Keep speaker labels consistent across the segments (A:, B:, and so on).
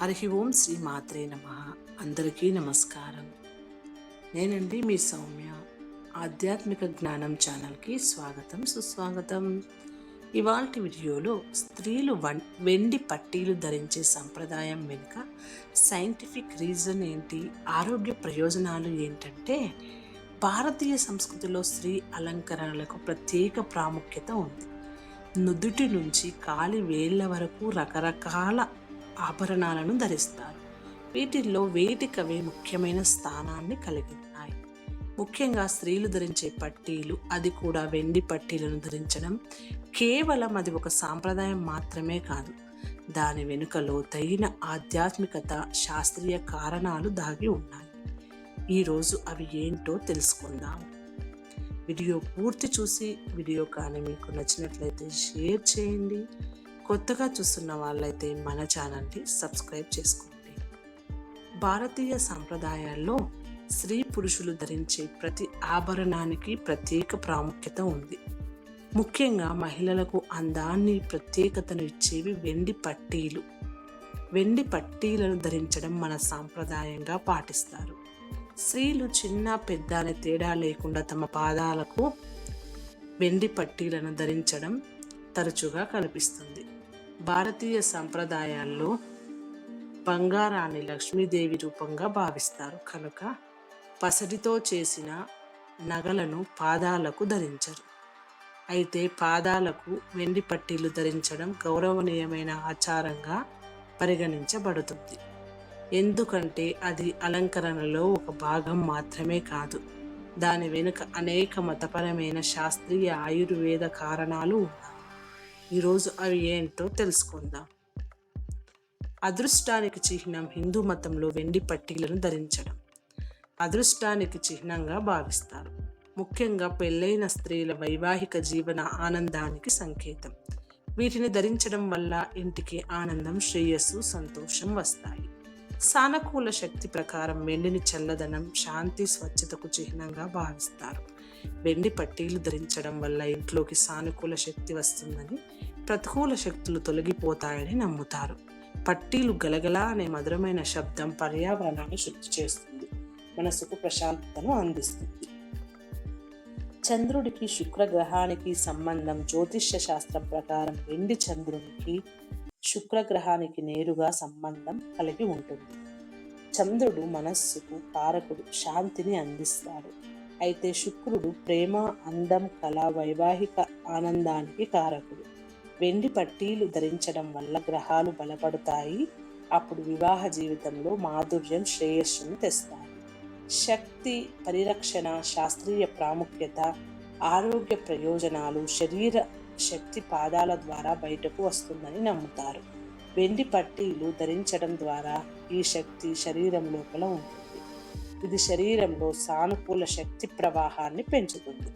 A: హరి ఓం శ్రీ మాత్రే నమ. అందరికీ నమస్కారం. నేనండి మీ సౌమ్య. ఆధ్యాత్మిక జ్ఞానం ఛానల్కి స్వాగతం సుస్వాగతం. ఇవాల్టి వీడియోలో స్త్రీలు వన్ వెండి పట్టీలు ధరించే సంప్రదాయం వెనుక సైంటిఫిక్ రీజన్ ఏంటి? ఆరోగ్య ప్రయోజనాలు ఏంటంటే భారతీయ సంస్కృతిలో స్త్రీ అలంకరణలకు ప్రత్యేక ప్రాముఖ్యత ఉంది. నుదుటి నుంచి కాలి వేళ్ళ వరకు రకరకాల ఆభరణాలను ధరిస్తారు. వీటిల్లో వేటికవే ముఖ్యమైన స్థానాన్ని కలిగి ఉన్నాయి ముఖ్యంగా స్త్రీలు ధరించే పట్టీలు అది కూడా వెండి పట్టీలను ధరించడం కేవలం అది ఒక సాంప్రదాయం మాత్రమే కాదు. దాని వెనుక లోతైన ఆధ్యాత్మికత శాస్త్రీయ కారణాలు దాగి ఉన్నాయి. ఈరోజు అవి ఏంటో తెలుసుకుందాం. వీడియో పూర్తి చూసి వీడియో కానీ మీకు నచ్చినట్లయితే షేర్ చేయండి. కొత్తగా చూస్తున్న వాళ్ళైతే మన ఛానల్ని సబ్స్క్రైబ్ చేసుకోండి. భారతీయ సాంప్రదాయాల్లో స్త్రీ పురుషులు ధరించే ప్రతి ఆభరణానికి ప్రత్యేక ప్రాముఖ్యత ఉంది. ముఖ్యంగా మహిళలకు అందాన్ని ప్రత్యేకతను ఇచ్చేవి వెండి పట్టీలు. వెండి పట్టీలను ధరించడం మన సాంప్రదాయంగా పాటిస్తారు. స్త్రీలు చిన్న పెద్ద అనే తేడా లేకుండా తమ పాదాలకు వెండి పట్టీలను ధరించడం తరచుగా కనిపిస్తుంది. భారతీయ సంప్రదాయాల్లో బంగారాన్ని లక్ష్మీదేవి రూపంగా భావిస్తారు. కనుక పసడితో చేసిన నగలను పాదాలకు ధరించరు. అయితే పాదాలకు వెండి పట్టీలు ధరించడం గౌరవనీయమైన ఆచారంగా పరిగణించబడుతుంది. ఎందుకంటే అది అలంకరణలో ఒక భాగం మాత్రమే కాదు. దాని వెనుక అనేక మతపరమైన శాస్త్రీయ ఆయుర్వేద కారణాలు ఉన్నాయి. ఈరోజు అవి ఏంటో తెలుసుకుందాం. అదృష్టానికి చిహ్నం హిందూ మతంలో వెండి పట్టీలను ధరించడం. అదృష్టానికి చిహ్నంగా భావిస్తారు. ముఖ్యంగా పెళ్ళైన స్త్రీల వైవాహిక జీవన ఆనందానికి సంకేతం. వీటిని ధరించడం వల్ల ఇంటికి ఆనందం శ్రేయస్సు సంతోషం వస్తాయి. సానుకూల శక్తి ప్రకారం వెండిని చల్లదనం శాంతి స్వచ్ఛతకు చిహ్నంగా భావిస్తారు. వెండి పట్టీలు ధరించడం వల్ల ఇంట్లోకి సానుకూల శక్తి వస్తుందని ప్రతికూల శక్తులు తొలగిపోతాయని నమ్ముతారు. పట్టీలు గలగల అనే మధురమైన శబ్దం పర్యావరణాన్ని శుద్ధి చేస్తుంది. మనసుకు ప్రశాంతతను అందిస్తుంది. చంద్రుడికి శుక్రగ్రహానికి సంబంధం జ్యోతిష్య శాస్త్రం ప్రకారం వెండి చంద్రునికి శుక్రగ్రహానికి నేరుగా సంబంధం కలిగి ఉంటుంది. చంద్రుడు మనస్సుకు కారకుడు శాంతిని అందిస్తాడు. అయితే శుక్రుడు ప్రేమ అందం కళ వైవాహిక ఆనందానికి కారకుడు. వెండి పట్టీలు ధరించడం వల్ల గ్రహాలు బలపడతాయి. అప్పుడు వివాహ జీవితంలో మాధుర్యం శ్రేయస్సును తెస్తాయి. శక్తి పరిరక్షణ శాస్త్రీయ ప్రాముఖ్యత ఆరోగ్య ప్రయోజనాలు శరీర శక్తి పాదాల ద్వారా బయటకు వస్తుందని నమ్ముతారు. వెండి పట్టీలు ధరించడం ద్వారా ఈ శక్తి శరీరం లోపల ఉంటుంది. ఇది శరీరంలో సానుకూల శక్తి ప్రవాహాన్ని పెంచుతుంది.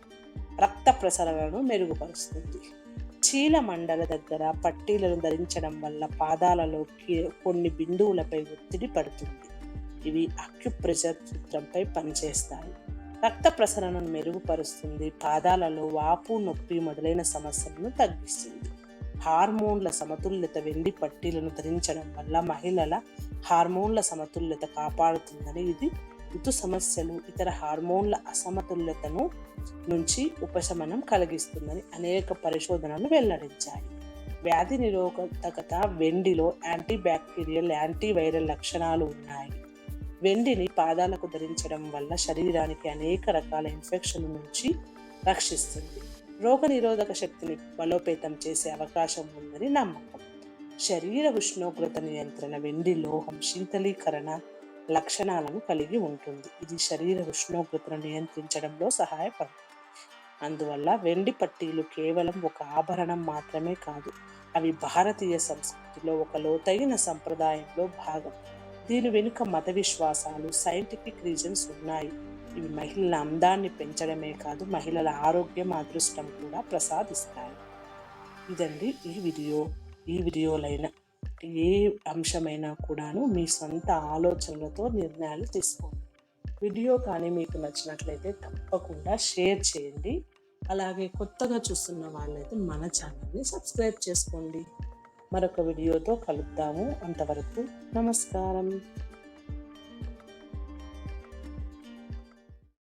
A: రక్త ప్రసరణను మెరుగుపరుస్తుంది. చీల మండల దగ్గర పట్టీలను ధరించడం వల్ల పాదాలలో కొన్ని బిందువులపై ఒత్తిడి పడుతుంది. ఇవి అక్యుప్రెషర్ సూత్రంపై పనిచేస్తాయి. రక్త ప్రసరణను మెరుగుపరుస్తుంది. పాదాలలో వాపు నొప్పి మొదలైన సమస్యలను తగ్గిస్తుంది. హార్మోన్ల సమతుల్యత వెండి పట్టీలను ధరించడం వల్ల మహిళల హార్మోన్ల సమతుల్యత కాపాడుతుందని ఇది ఋతు సమస్యలు ఇతర హార్మోన్ల అసమతుల్యతను నుంచి ఉపశమనం కలిగిస్తుందని అనేక పరిశోధనలు వెల్లడించాయి. వ్యాధి నిరోధకత వెండిలో యాంటీ బ్యాక్టీరియల్ యాంటీవైరల్ లక్షణాలు ఉన్నాయి. వెండిని పాదాలకు ధరించడం వల్ల శరీరానికి అనేక రకాల ఇన్ఫెక్షన్ల నుంచి రక్షిస్తుంది. రోగ నిరోధక శక్తిని బలోపేతం చేసే అవకాశం ఉందని నమ్మకం. శరీర ఉష్ణోగ్రత నియంత్రణ వెండి లోహం శీతలీకరణ లక్షణాలను కలిగి ఉంటుంది. ఇది శరీర ఉష్ణోగ్రతను నియంత్రించడంలో సహాయపడుతుంది. అందువల్ల వెండి పట్టీలు కేవలం ఒక ఆభరణం మాత్రమే కాదు అవి భారతీయ సంస్కృతిలో ఒక లోతైన సంప్రదాయంలో భాగం. దీని వెనుక మత విశ్వాసాలు సైంటిఫిక్ రీజన్స్ ఉన్నాయి. ఇవి మహిళల అందాన్ని పెంచడమే కాదు మహిళల ఆరోగ్యం అదృష్టం కూడా ప్రసాదిస్తాయి. ఇదండి ఈ వీడియో. ఈ వీడియోలైన ఏ అంశమైనా కూడాను మీ సొంత ఆలోచనలతో నిర్ణయాలు తీసుకోండి. వీడియో కానీ మీకు నచ్చినట్లయితే తప్పకుండా షేర్ చేయండి. అలాగే కొత్తగా చూస్తున్న వాళ్ళైతే మన ఛానల్ని సబ్స్క్రైబ్ చేసుకోండి. మరొక వీడియోతో కలుద్దాము. అంతవరకు నమస్కారం.